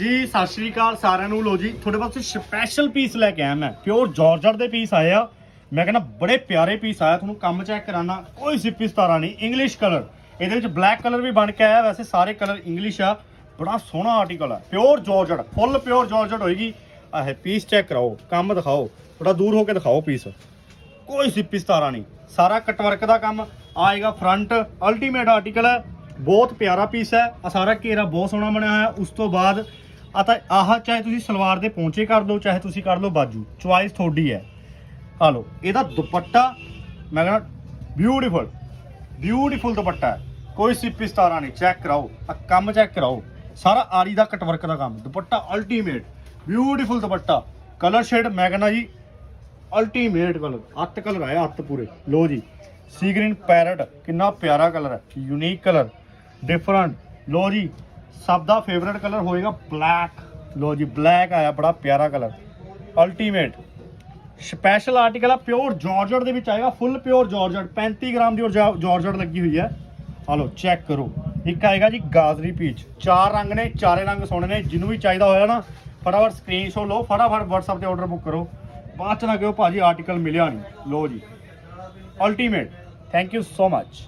ਜੀ, ਸਤਿ ਸ਼੍ਰੀ ਅਕਾਲ ਸਾਰਿਆਂ ਨੂੰ। ਲੋ ਜੀ, ਤੁਹਾਡੇ ਵਾਸਤੇ ਸਪੈਸ਼ਲ ਪੀਸ ਲੈ ਕੇ ਆਇਆ ਮੈਂ। ਪਿਓਰ ਜਾਰਜਟ ਦੇ ਪੀਸ ਆਏ ਆ। ਮੈਂ ਕਹਿੰਦਾ, ਬੜੇ ਪਿਆਰੇ ਪੀਸ ਆਇਆ। ਤੁਹਾਨੂੰ ਕੰਮ ਚੈੱਕ ਕਰਾਣਾ ਕੋਈ ਸਿੱਪੀ ਸਤਾਰਾ ਨਹੀਂ ਇੰਗਲਿਸ਼ ਕਲਰ ਇਹਦੇ ਵਿੱਚ ਬਲੈਕ ਕਲਰ ਵੀ ਬਣ ਕੇ ਆਇਆ। ਵੈਸੇ ਸਾਰੇ ਕਲਰ ਇੰਗਲਿਸ਼ ਆ। ਬੜਾ ਸੋਹਣਾ ਆਰਟੀਕਲ ਆ। Pure georgette full pure georgette ਹੋਏਗੀ। ਆਹ ਪੀਸ ਚੈੱਕ ਕਰਾਓ, ਕੰਮ ਦਿਖਾਓ। ਥੋੜਾ ਦੂਰ ਹੋ ਕੇ ਦਿਖਾਓ ਪੀਸ ਕੋਈ ਸਿੱਪੀ ਸਤਾਰਾ ਨਹੀਂ। ਸਾਰਾ ਕਟਵਰਕ ਦਾ ਕੰਮ। ਆਏਗਾ ਫਰੰਟ ਅਲਟੀਮੇਟ ਆਰਟੀਕਲ ਹੈ। ਬਹੁਤ ਪਿਆਰਾ ਪੀਸ ਹੈ। ਆ ਸਾਰਾ ਘੇਰਾ ਬਹੁਤ ਸੋਹਣਾ ਬਣਿਆ ਹੋਇਆ। ਉਸ ਤੋਂ ਬਾਅਦ ਆ ਤਾਂ ਆਹ ਚਾਹੇ ਤੁਸੀਂ ਸਲਵਾਰ ਦੇ ਪੌਂਚੇ ਕਰ ਲਓ, ਚਾਹੇ ਤੁਸੀਂ ਕਰ ਲਓ ਬਾਜੂ ਚੁਆਇਸ ਤੁਹਾਡੀ ਹੈ। ਆ ਲਓ, ਇਹਦਾ ਦੁਪੱਟਾ, ਮੈਂ ਕਹਿੰਦਾ ਬਿਊਟੀਫੁਲ ਬਿਊਟੀਫੁਲ ਦੁਪੱਟਾ ਹੈ। ਕੋਈ ਸਿੱਪੀ ਸਤਾਰਾ ਨਹੀਂ ਚੈੱਕ ਕਰਾਓ ਆ ਕੰਮ ਚੈੱਕ ਕਰਾਓ। ਸਾਰਾ ਆਰੀ ਦਾ ਕਟਵਰਕ ਦਾ ਕੰਮ, ਦੁਪੱਟਾ ਅਲਟੀਮੇਟ ਬਿਊਟੀਫੁਲ ਦੁਪੱਟਾ। ਕਲਰ ਸ਼ੇਡ ਮੈਂ ਕਹਿੰਦਾ ਜੀ ਅਲਟੀਮੇਟ ਕਲਰ ਅੱਤ ਕਲਰ ਆਇਆ, ਅੱਤ ਪੂਰੇ। ਲੋ ਜੀ ਸੀ ਗ੍ਰੀਨ ਪੈਰਟ ਕਿੰਨਾ ਪਿਆਰਾ ਕਲਰ ਹੈ ਯੂਨੀਕ ਕਲਰ ਡਿਫਰੈਂਟ ਲੋ ਜੀ ਸਭ ਦਾ ਫੇਵਰਿਟ ਕਲਰ ਹੋਏਗਾ ਬਲੈਕ ਲੋ ਜੀ ਬਲੈਕ ਆਇਆ, ਬੜਾ ਪਿਆਰਾ ਕਲਰ ਅਲਟੀਮੇਟ ਸਪੈਸ਼ਲ ਆਰਟੀਕਲ ਆ ਪਿਓਰ ਜਾਰਜਟ ਦੇ ਵਿੱਚ ਆਏਗਾ ਫੁੱਲ ਪਿਓਰ ਜਾਰਜਟ 35 ਗ੍ਰਾਮ ਦੀ ਜਾਰਜਟ ਲੱਗੀ ਹੋਈ ਹੈ। ਆ ਲਓ ਚੈੱਕ ਕਰੋ। ਇੱਕ ਆਏਗਾ ਜੀ ਗਾਜ਼ਰੀ ਪੀਚ ਚਾਰ ਰੰਗ ਨੇ, ਚਾਰੇ ਰੰਗ ਸੋਹਣੇ ਨੇ, ਜਿਹਨੂੰ ਵੀ ਚਾਹੀਦਾ ਹੋਇਆ ਨਾ, ਫਟਾਫਟ ਸਕਰੀਨਸ਼ਾਟ ਲਓ, ਫਟਾਫਟ WhatsApp ਤੇ ਆਰਡਰ ਬੁੱਕ ਕਰੋ। ਬਾਅਦ ਚ ਨਾ ਕਿਹੋ, ਭਾਜੀ ਆਰਟੀਕਲ ਮਿਲਿਆ ਨਹੀਂ ਲੋ ਜੀ। Ultimate thank you so much